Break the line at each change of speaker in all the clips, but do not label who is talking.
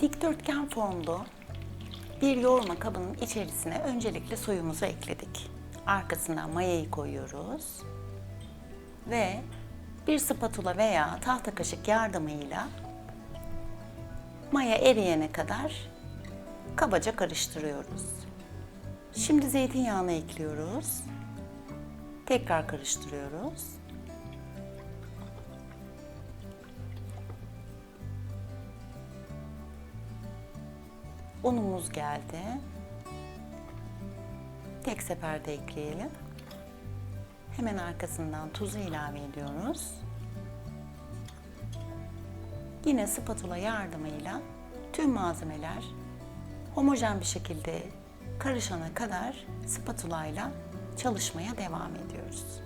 Dikdörtgen formlu bir yoğurma kabının içerisine öncelikle suyumuzu ekledik. Arkasından mayayı koyuyoruz. Ve bir spatula veya tahta kaşık yardımıyla maya eriyene kadar kabaca karıştırıyoruz. Şimdi zeytinyağını ekliyoruz. Tekrar karıştırıyoruz. Unumuz geldi. Tek seferde ekleyelim. Hemen arkasından tuzu ilave ediyoruz. Yine spatula yardımıyla tüm malzemeler homojen bir şekilde karışana kadar spatula ile çalışmaya devam ediyoruz.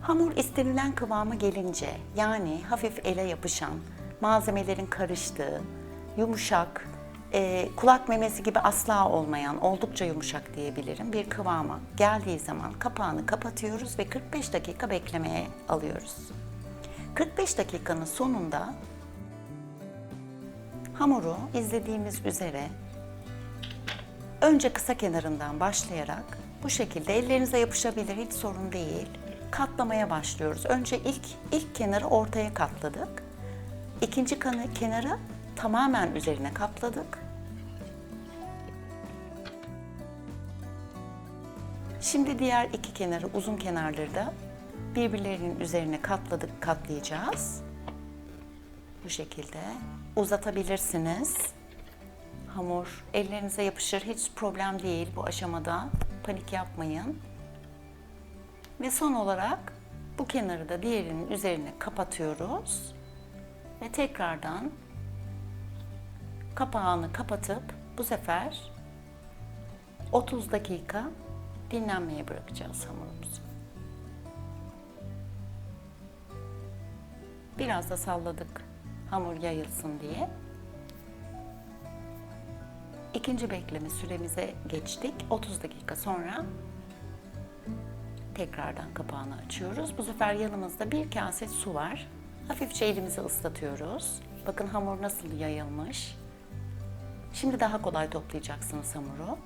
Hamur istenilen kıvama gelince yani hafif ele yapışan, malzemelerin karıştığı, yumuşak, e, kulak memesi gibi asla olmayan, oldukça yumuşak diyebilirim bir kıvama geldiği zaman kapağını kapatıyoruz ve 45 dakika beklemeye alıyoruz. 45 dakikanın sonunda hamuru izlediğimiz üzere önce kısa kenarından başlayarak bu şekilde ellerinize yapışabilir hiç sorun değil. Katlamaya başlıyoruz. Önce ilk ilk kenarı ortaya katladık. İkinci kanı kenarı tamamen üzerine katladık. Şimdi diğer iki kenarı uzun kenarları da birbirlerinin üzerine katladık katlayacağız. Bu şekilde uzatabilirsiniz. Hamur ellerinize yapışır hiç problem değil bu aşamada. Panik yapmayın. Ve son olarak bu kenarı da diğerinin üzerine kapatıyoruz. Ve tekrardan kapağını kapatıp bu sefer 30 dakika dinlenmeye bırakacağız hamurumuzu. Biraz da salladık hamur yayılsın diye. İkinci bekleme süremize geçtik. 30 dakika sonra tekrardan kapağını açıyoruz. Bu sefer yanımızda bir kase su var. Hafifçe elimizi ıslatıyoruz. Bakın hamur nasıl yayılmış. Şimdi daha kolay toplayacaksınız hamuru.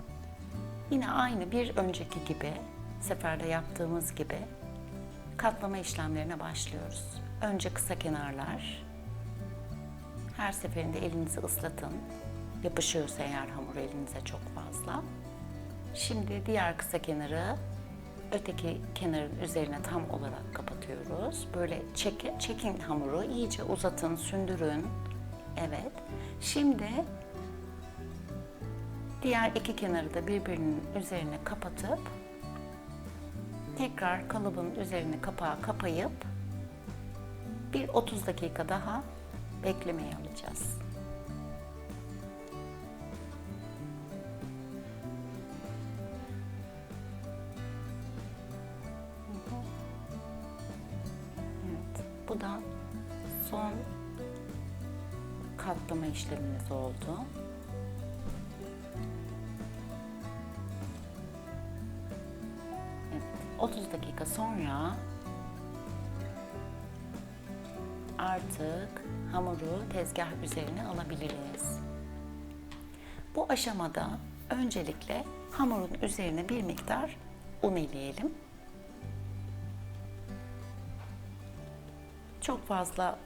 Yine aynı bir önceki gibi, seferde yaptığımız gibi katlama işlemlerine başlıyoruz. Önce kısa kenarlar. Her seferinde elinizi ıslatın. Yapışıyorsa eğer hamur elinize çok fazla. Şimdi diğer kısa kenarı öteki kenarın üzerine tam olarak kapatıyoruz. Böyle çekin, çekin hamuru, iyice uzatın, sündürün. Evet. Şimdi diğer iki kenarı da birbirinin üzerine kapatıp tekrar kalıbın üzerine kapağı kapayıp bir 30 dakika daha beklemeye alacağız. Evet, bu da son katlama işlemimiz oldu. 30 dakika sonra artık hamuru tezgah üzerine alabiliriz. Bu aşamada öncelikle hamurun üzerine bir miktar un eleyelim. Çok fazla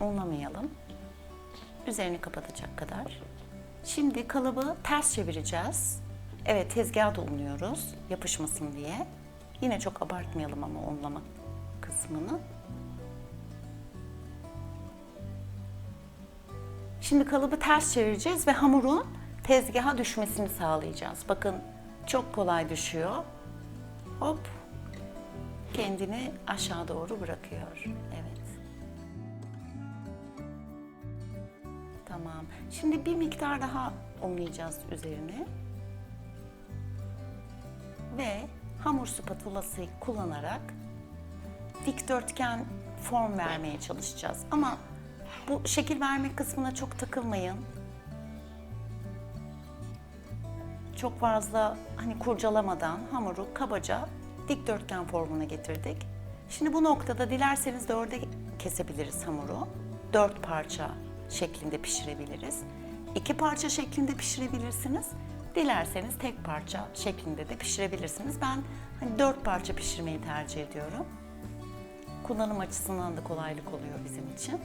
unlamayalım. Üzerini kapatacak kadar. Şimdi kalıbı ters çevireceğiz. Evet tezgaha da unluyoruz yapışmasın diye. Yine çok abartmayalım ama unlama kısmını. Şimdi kalıbı ters çevireceğiz ve hamurun tezgaha düşmesini sağlayacağız. Bakın çok kolay düşüyor. Hop kendini aşağı doğru bırakıyor. Evet. Tamam. Şimdi bir miktar daha unlayacağız üzerine. Ve hamur spatulası kullanarak dikdörtgen form vermeye çalışacağız. Ama bu şekil verme kısmına çok takılmayın. Çok fazla hani kurcalamadan hamuru kabaca dikdörtgen formuna getirdik. Şimdi bu noktada dilerseniz dörde kesebiliriz hamuru. Dört parça şeklinde pişirebiliriz. İki parça şeklinde pişirebilirsiniz. Dilerseniz tek parça şeklinde de pişirebilirsiniz. Ben hani dört parça pişirmeyi tercih ediyorum. Kullanım açısından da kolaylık oluyor bizim için.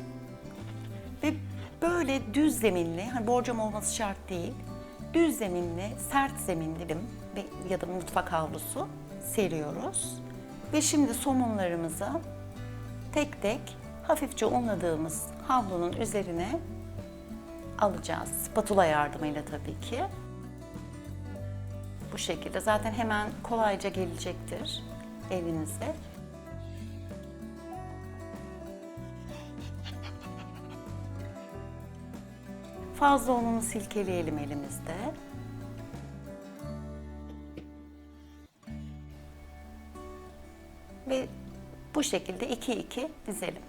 Ve böyle düz zeminli, hani borcam olması şart değil, düz zeminli, sert zeminli bir ya da mutfak havlusu seriyoruz. Ve şimdi somunlarımızı tek tek hafifçe unladığımız havlunun üzerine alacağız. Spatula yardımıyla tabii ki. Bu şekilde zaten hemen kolayca gelecektir evinize. Fazla ununu silkeleyelim elimizde. Ve bu şekilde 2-2 dizelim.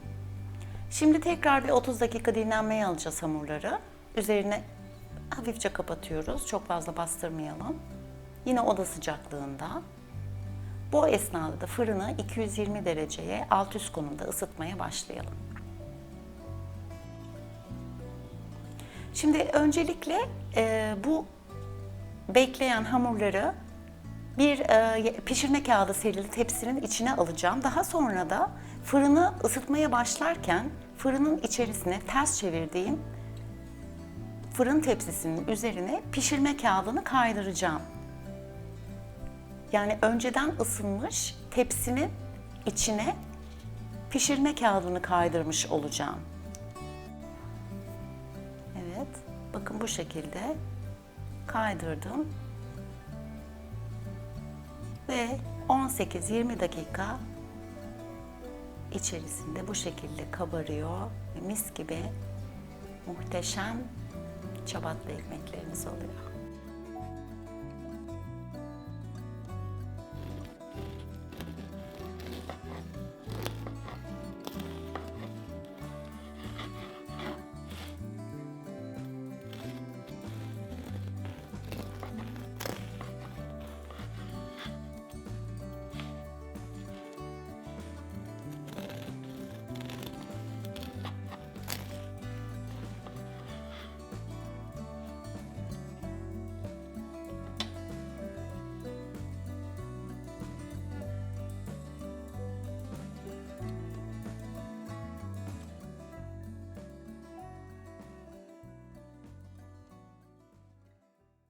Şimdi tekrar bir 30 dakika dinlenmeye alacağız hamurları. Üzerine hafifçe kapatıyoruz. Çok fazla bastırmayalım. Yine oda sıcaklığında. Bu esnada da fırını 220 dereceye alt üst konumda ısıtmaya başlayalım. Şimdi öncelikle e, bu bekleyen hamurları bir e, pişirme kağıdı serili tepsinin içine alacağım. Daha sonra da fırını ısıtmaya başlarken fırının içerisine ters çevirdiğim fırın tepsisinin üzerine pişirme kağıdını kaydıracağım. Yani önceden ısınmış tepsinin içine pişirme kağıdını kaydırmış olacağım. Evet, bakın bu şekilde kaydırdım. Ve 18-20 dakika içerisinde bu şekilde kabarıyor mis gibi muhteşem çabatlı ekmeklerimiz oluyor.